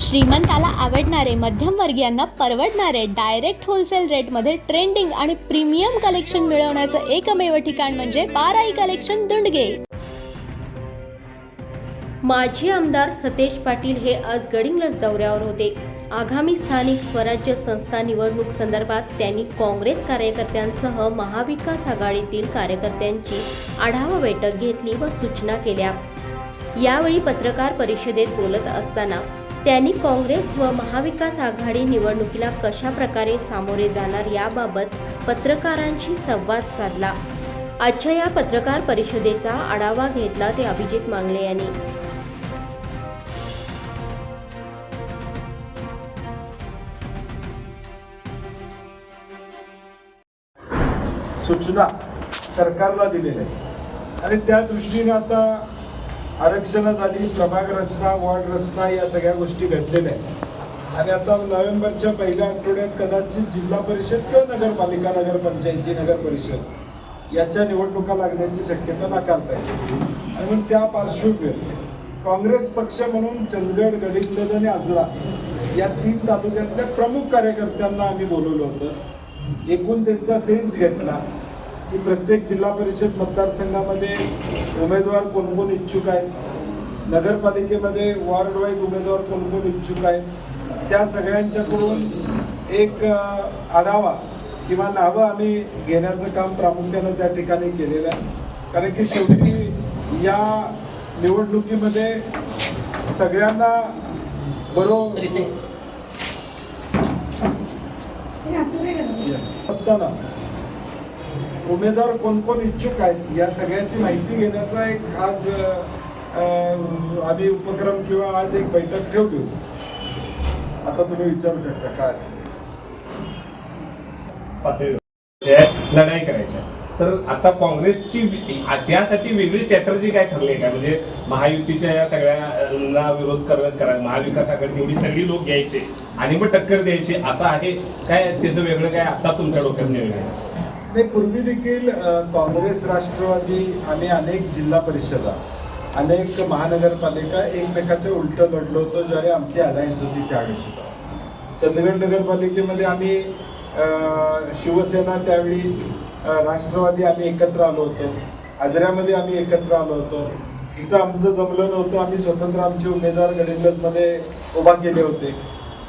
श्रीमंताला आवडणारे मध्यमवर्गीयांना परवडणारे डायरेक्ट होलसेल रेटमध्ये ट्रेंडिंग आणि प्रीमियम कलेक्शन मिळवण्याचं एकमेव ठिकाण म्हणजे बाराई कलेक्शन दुंडगे. माजी आमदार सतेज पाटील हे आज गडिंग्लज दौऱ्यावर होते. आगामी स्थानिक स्वराज्य संस्था निवडणूक संदर्भात त्यांनी काँग्रेस कार्यकर्त्यांसह महाविकास आघाडीतील कार्यकर्त्यांची आढावा बैठक घेतली व सूचना केल्या. यावेळी पत्रकार परिषदेत बोलत असताना त्यांनी काँग्रेस व महाविकास आघाडी निवडणुकीला कशा प्रकारे सामोरे जाणार याबाबत पत्रकारांशी संवाद साधला. आजच्या या पत्रकार परिषदेचा आढावा घेतला ते अभिजित मांगले यांनी. सूचना सरकारला दिलेल्या आहेत. आणि त्या दृष्टीने आता आरक्षणं झाली प्रभाग रचना वॉर्ड रचना या सगळ्या गोष्टी घडलेल्या आहेत. आणि आता नोव्हेंबरच्या पहिल्या आठवड्यात कदाचित जिल्हा परिषद किंवा नगरपालिका नगरपंचायती नगर परिषद याच्या निवडणुका लागण्याची शक्यता नाकारता येते आणि मग त्या पार्श्वभूमीवर काँग्रेस पक्ष म्हणून चंदगड गडिंग्लज आणि आजरा या तीन तालुक्यातल्या प्रमुख कार्यकर्त्यांना आम्ही बोलवलं होतं. एकूण त्यांचा सेन्स घेतला. की प्रत्येक जिल्हा परिषद मतदारसंघामध्ये उमेदवार कोण कोण इच्छुक आहेत? नगरपालिकेमध्ये वॉर्ड वाईज उमेदवार कोण कोण इच्छुक आहेत? त्या सगळ्यांच्याकडून एक आढावा किंवा नावं आम्ही घेण्याचं काम प्रामुख्यानं त्या ठिकाणी केलेलं आहे. कारण की शेवटी या निवडणुकीमध्ये सगळ्यांना बरोबर असताना उमेदवार कोण कोण इच्छुक आहेत या सगळ्याची माहिती घेण्याचा एक आज आम्ही उपक्रम किंवा आज एक बैठक ठेवली होती आता तुम्ही विचारू शकता काय असते लढाई करायच्या. तर आता काँग्रेसची त्यासाठी वेगळी स्ट्रॅटर्जी काय ठरली आहे का? म्हणजे महायुतीच्या या सगळ्यांना विरोध करत करा महाविकास आघाडी एवढी सगळी लोक घ्यायचे आणि मग टक्कर द्यायची असं आहे काय? त्याचं वेगळं काय आता तुमच्या डोक्यात नियोजन आहे? नाही पूर्वी देखील काँग्रेस राष्ट्रवादी आणि अनेक जिल्हा परिषदा अनेक महानगरपालिका एकमेकाच्या उलट लढलो होतो ज्यावेळी आमची अलायन्स होती त्यावेळी सुद्धा. चंदगड नगरपालिकेमध्ये आम्ही शिवसेना त्यावेळी राष्ट्रवादी आम्ही एकत्र आलो होतो. आजऱ्यामध्ये आम्ही एकत्र आलो होतो. इथं आमचं जमलं नव्हतं आम्ही स्वतंत्र आमचे उमेदवार गडिंग्लजमध्ये उभा केले होते.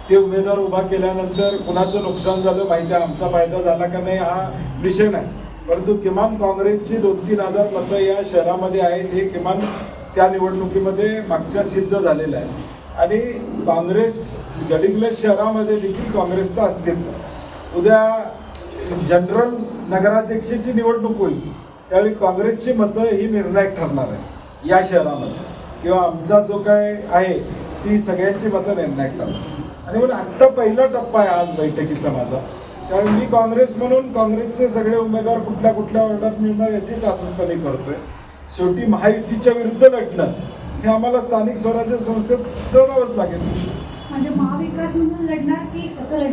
ते उमेदवार उभा केल्यानंतर कुणाचं नुकसान झालं माहिती आहे आमचा फायदा झाला का नाही हा विषय नाही. परंतु किमान काँग्रेसची दोन तीन हजार मतं या शहरामध्ये आहेत हे किमान त्या निवडणुकीमध्ये मागच्या सिद्ध झालेलं आहे. आणि काँग्रेस गडिंग्लज शहरामध्ये देखील काँग्रेसचं अस्तित्व. उद्या जनरल नगराध्यक्षाची निवडणूक होईल त्यावेळी काँग्रेसची मतं ही निर्णायक ठरणार आहे या शहरामध्ये. किंवा आमचा जो काय आहे ती सगळ्यांची मतं निर्णायक ठरणार आणि म्हणून आत्ता पहिला टप्पा आहे आज बैठकीचा माझा. त्यामुळे मी काँग्रेस म्हणून काँग्रेसचे सगळे उमेदवार कुठल्या कुठल्या वर्गात मिळणार याची चाचपणी करतोय. शेवटी महायुतीच्या विरुद्ध लढणं हे आम्हाला स्थानिक स्वराज्य संस्थेत ठरवावंच लागेल. म्हणजे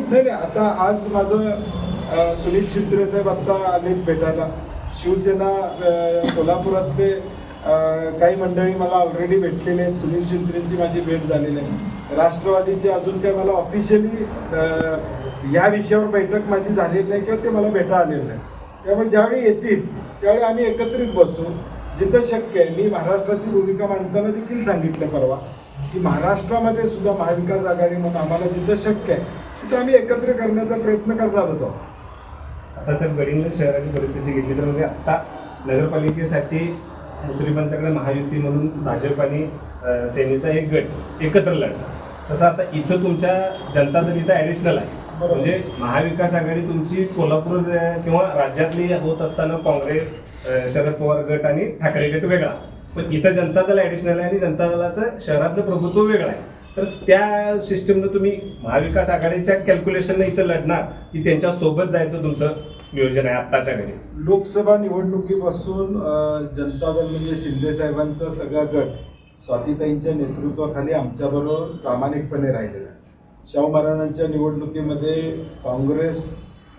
नाही नाही आता आज माझं सुनील शिंत्रे साहेब आता आलेत भेटायला. शिवसेना कोल्हापुरातले काही मंडळी मला ऑलरेडी भेटलेले आहेत. सुनील शिंत्रेंची माझी भेट झालेली आहे. राष्ट्रवादीचे अजून काही मला ऑफिशियली या विषयावर बैठक माझी झालेली नाही किंवा ते मला भेटा आलेलं नाही. त्यामुळे ज्यावेळी येतील त्यावेळी आम्ही एकत्रित बसू. जिथं शक्य आहे मी महाराष्ट्राची भूमिका मांडताना देखील सांगितलं परवा की महाराष्ट्रामध्ये सुद्धा महाविकास आघाडी म्हणून आम्हाला जिथं शक्य आहे तिथं आम्ही एकत्र करण्याचा प्रयत्न करणारच आहोत. आता सर गडिंग शहराची परिस्थिती घेतली तर म्हणजे आता नगरपालिकेसाठी मुस्लिमांच्याकडे महायुती म्हणून भाजप आणि सेनेचा एक गट एकत्र लढला. तसं आता इथं तुमच्या जनता दल इथं ॲडिशनल आहे. म्हणजे महाविकास आघाडी तुमची कोल्हापूर किंवा राज्यातली होत असताना काँग्रेस शरद पवार गट आणि ठाकरे गट वेगळा. पण इथं जनता दल ॲडिशनल आहे आणि जनता दलाचं शहरातलं प्रभुत्व वेगळं आहे. तर त्या सिस्टमनं तुम्ही महाविकास आघाडीच्या कॅल्क्युलेशननं इथं लढणार की त्यांच्यासोबत जायचं तुमचं? नियोजन आहे आत्ताच्या घरी. लोकसभा निवडणुकीपासून जनता दल म्हणजे शिंदे साहेबांचा सगळा गट स्वातीताईंच्या नेतृत्वाखाली आमच्याबरोबर प्रामाणिकपणे राहिलेला आहे. शाहू महाराजांच्या निवडणुकीमध्ये काँग्रेस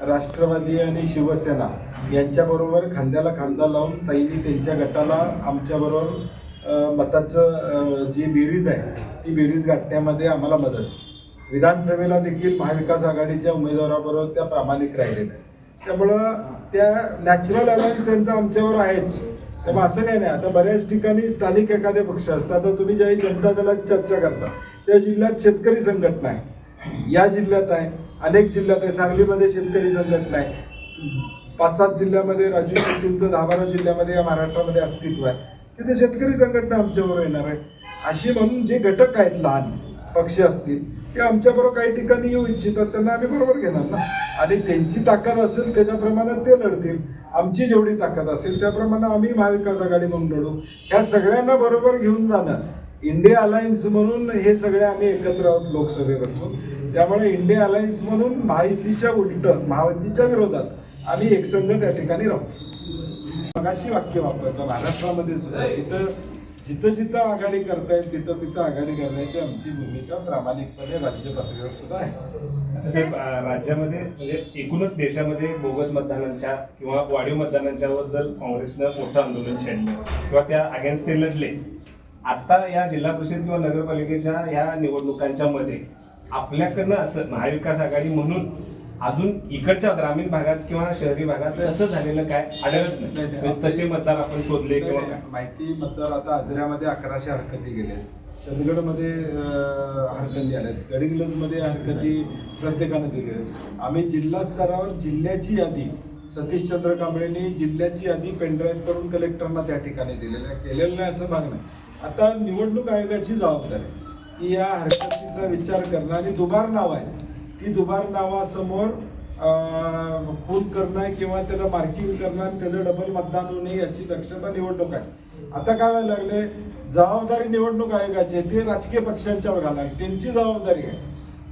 राष्ट्रवादी आणि शिवसेना यांच्याबरोबर खांद्याला खांदा लावून ताईंनी त्यांच्या गटाला आमच्याबरोबर मताचं जी बेरीज आहे ती बेरीज गाठण्यामध्ये आम्हाला मदत. विधानसभेला देखील महाविकास आघाडीच्या उमेदवाराबरोबर त्या प्रामाणिक राहिलेल्या आहेत. त्यामुळं त्या नॅचरल अलायन्स त्यांचा आमच्यावर आहेच. त्यामुळे असं काही नाही. आता बऱ्याच ठिकाणी स्थानिक एखादे पक्ष असतात. आता तुम्ही ज्याही जनता दलात चर्चा करता त्या जिल्ह्यात शेतकरी संघटना आहे. या जिल्ह्यात आहे अनेक जिल्ह्यात आहे. सांगलीमध्ये शेतकरी संघटना आहे. पाच सात जिल्ह्यामध्ये राजू शेट्टींचं दहा बारा जिल्ह्यामध्ये या महाराष्ट्रामध्ये अस्तित्व आहे. तिथे शेतकरी संघटना आमच्यावर येणार आहे. अशी म्हणून जे घटक आहेत लहान पक्ष असतील ते आमच्याबरोबर काही ठिकाणी येऊ इच्छितात त्यांना आम्ही बरोबर घेणार ना. आणि त्यांची ताकद असेल त्याच्याप्रमाणे ते लढतील. आमची जेवढी ताकद असेल त्याप्रमाणे आम्ही महाविकास आघाडी म्हणून लढू. ह्या सगळ्यांना बरोबर घेऊन जाणं. इंडिया अलायन्स म्हणून हे सगळे आम्ही एकत्र आहोत लोकसभेत बसून त्यामुळे इंडिया अलायन्स म्हणून महायुतीच्या उलट महायुतीच्या विरोधात आम्ही एकसंघ त्या ठिकाणी राहू. मगाशी वाक्य वापरतो महाराष्ट्रामध्ये सुद्धा तिथं जिथं जिथं आघाडी करतायत तिथं तिथं आघाडी करण्याची आमची भूमिका प्रामाणिकपणे राज्य पातळीवर सुद्धा आहे. साहेब राज्यामध्ये म्हणजे एकूणच देशामध्ये बोगस मतदानांच्या किंवा वाढीव मतदानांच्या बद्दल काँग्रेसनं मोठं आंदोलन छेडलं किंवा त्या अगेन्स्ट ते लढले. आता या जिल्हा परिषद किंवा नगरपालिकेच्या ह्या निवडणुकांच्या मध्ये आपल्याकडनं असं महाविकास आघाडी म्हणून अजून इकडच्या ग्रामीण भागात किंवा शहरी भागात असं झालेलं काय? आढळत नाही, तसे मतदार आपण शोधले किंवा काय? माहिती मतदार आता आजऱ्यामध्ये अकराशे हरकती गेले. चंदगडमध्ये अं, हरकती आल्यात. गडिंग्लजमध्ये हरकती प्रत्येकाने दिले आम्ही जिल्हा स्तरावर जिल्ह्याची यादी सतीशचंद्र कांबळेंनी जिल्ह्याची यादी पेनड्राईव्ह करून कलेक्टरना त्या ठिकाणी दिलेली आहे. केलेलं नाही असं भाग नाही. आता निवडणूक आयोगाची जबाबदारी आहे. की या हरकतीचा विचार करणं आणि दुबार नाव आहे. ती दुबार नावासमोर खून करणं किंवा त्याला मार्किंग करणं त्याचं डबल मतदान होऊ नये याची दक्षता निवडणूक आहे. आता काय व्हायला लागले जबाबदारी निवडणूक आयोगाची आहे, ते राजकीय पक्षांच्यावर घाला त्यांची जबाबदारी आहे.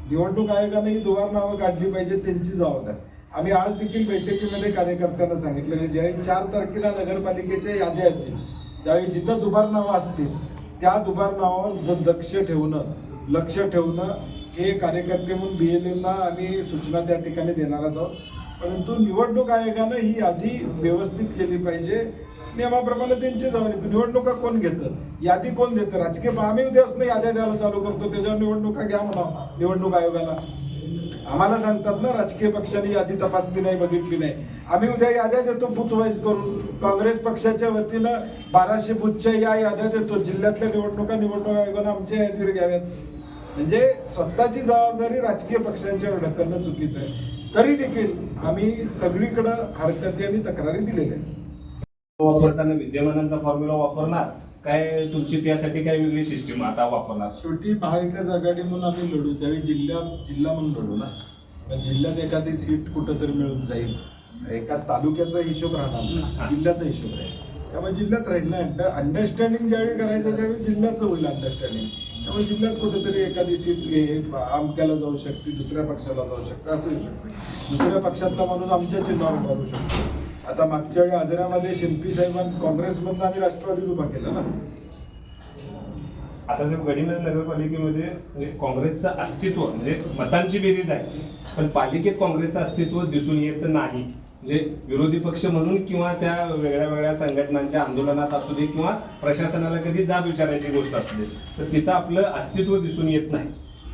निवडणूक आयोगाने ही दुबार नावं काढली पाहिजे त्यांची जबाबदारी. आम्ही आज देखील बैठकीमध्ये कार्यकर्त्यांना सांगितलं की ज्यावेळी चार तारखेला नगरपालिकेच्या याद्या येतील त्यावेळी जिथं दुबार नावं असतील त्या दुबार नावावर लक्ष दक्ष ठेवणं लक्ष ठेवणं हे कार्यकर्ते म्हणून बी एल एलला आणि सूचना त्या ठिकाणी देणारच आहोत. परंतु निवडणूक आयोगानं ही यादी व्यवस्थित केली पाहिजे. नियमाप्रमाणे त्यांची जाऊन निवडणुका कोण घेतं? यादी कोण देतं? राजकीय आम्ही उद्याच याद्या द्यायला चालू करतो. त्याच्यावर निवडणुका घ्या म्हणा. निवडणूक आयोगाला. आम्हाला सांगतात ना राजकीय पक्षांनी यादी तपासली नाही बघितली नाही. आम्ही उद्या याद्या देतो बूथ वाईज करून. काँग्रेस पक्षाच्या वतीनं बाराशे बूथच्या या याद्या देतो. जिल्ह्यातल्या निवडणुका निवडणूक आयोगानं आमच्या यादीवर घ्याव्यात. म्हणजे स्वतःची जबाबदारी राजकीय पक्षांच्यावर ढकलणं चुकीचं आहे. तरी देखील आम्ही सगळीकडं हरकती आणि तक्रारी दिलेल्या आहेत. वापरताना विद्यमानांचा फॉर्म्युला वापरणार? काय तुमची त्यासाठी काय वेगळी सिस्टीम आता वापरणार? शेवटी महाविकास आघाडी म्हणून आम्ही लढू त्यावेळी जिल्हा जिल्हा म्हणून लढू ना. जिल्ह्यात एखादी सीट कुठंतरी मिळून जाईल. एका तालुक्याचा हिशोब राहणार ना जिल्ह्याचा हिशोब राहील. त्यामुळे जिल्ह्यात राहील ना. अंडरस्टँडिंग ज्यावेळी करायचं त्यावेळी जिल्ह्याचं होईल अंडरस्टँडिंग त्यामुळे जिल्ह्यात कुठेतरी एखादी सीट हे आमक्याला जाऊ शकते दुसऱ्या पक्षाला जाऊ शकते असं येऊ शकते. दुसऱ्या पक्षातला माणूस आमच्या चिन्हावर मारू शकतो. आता मागच्या वेळी आजऱ्यामध्ये शिल्पी साहेबांनी काँग्रेसमधनं आणि राष्ट्रवादीत उभा केला ना. आता जे गडिंग्लज नगरपालिकेमध्ये म्हणजे काँग्रेसचं अस्तित्व म्हणजे मतांची बेरीज आहे पण पालिकेत काँग्रेसचं अस्तित्व दिसून येत नाही. म्हणजे विरोधी पक्ष म्हणून किंवा त्या वेगळ्या वेगळ्या संघटनांच्या आंदोलनात असू दे किंवा प्रशासनाला कधी जाब विचारायची गोष्ट असू दे तर तिथं आपलं अस्तित्व दिसून येत नाही.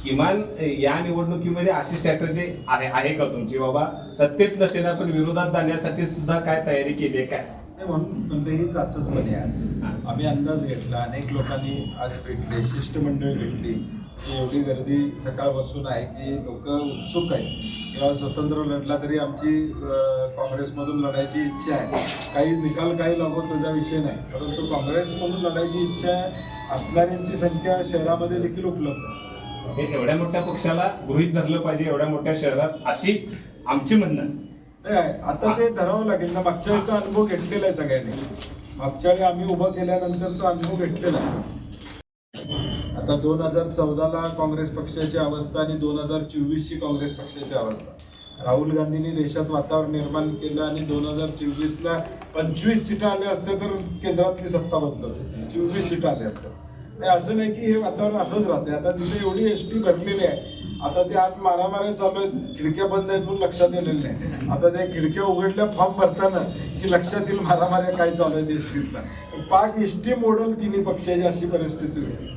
किमान या निवडणुकीमध्ये अशी स्ट्रॅटर्जी आहे आहे का तुमची? बाबा सत्तेत नसेल पण विरोधात जाण्यासाठी सुद्धा काय तयारी केली आहे काय? नाही म्हणून म्हणलं ही चाचसपणे आज आम्ही अंदाज घेतला. अनेक लोकांनी आज भेटले शिष्टमंडळ भेटली. एवढी गर्दी सकाळपासून आहे की लोक उत्सुक आहेत. किंवा स्वतंत्र लढला तरी आमची काँग्रेसमधून लढायची इच्छा आहे. काही निकाल काही लागो त्याचा विषय नाही. परंतु काँग्रेसमधून लढायची इच्छा आहे असणाऱ्यांची संख्या शहरामध्ये देखील उपलब्ध आहे. हे एवढ्या मोठ्या पक्षाला गृहित धरलं पाहिजे एवढ्या मोठ्या शहरात अशी आमची म्हणणं आता ते धरावं लागेल. ना मागच्या वेळेचा अनुभव घेतलेला आहे सगळ्यांनी. मागच्या वेळी आम्ही उभं केल्यानंतरचा अनुभव घेतलेला आहे. आता दोन हजार चौदाला काँग्रेस पक्षाची अवस्था आणि दोन हजार चोवीसची काँग्रेस पक्षाची अवस्था. राहुल गांधींनी देशात वातावरण निर्माण केलं आणि दोन हजार चोवीसला पंचवीस सीटा आल्या असत्या तर केंद्रातली सत्ता बदलत चोवीस सीटा आल्या असत्या असं नाही की हे वातावरण असंच राहते आता तिथे एवढी एस टी भरलेली आहे. आता ते आज मारामाऱ्या चालू आहेत. खिडक्या बंद आहेत म्हणून लक्षात येलेलं नाही. आता त्या खिडक्या उघडल्या फॉर्म भरताना की लक्षात येईल मारामाऱ्या काय चालू आहेत एस टीतला पाक एस टी मोडल तिन्ही पक्षाची अशी परिस्थिती होती.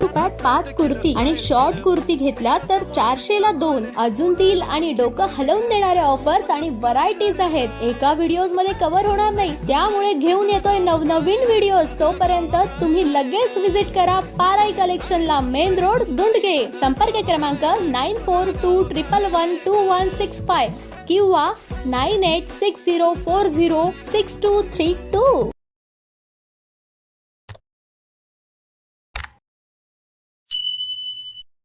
रुपयात पाच कुर्ती आणि शॉर्ट कुर्ती घेतल्या तर चारशे ला दोन. अजून तील आणि डोकं हलवून देणाऱ्या ऑफर्स आणि व्हरायटीज आहेत. एका व्हिडिओजमध्ये कव्हर होणार नाही. त्यामुळे घेऊन येतोय नवनवीन व्हिडिओज तोपर्यंत तुम्ही लगेच व्हिजिट करा पाराई कलेक्शनला मेन रोड दुंडगे संपर्क क्रमांक nine four two triple one two one six five किंवा nine eight six zero four zero six two three two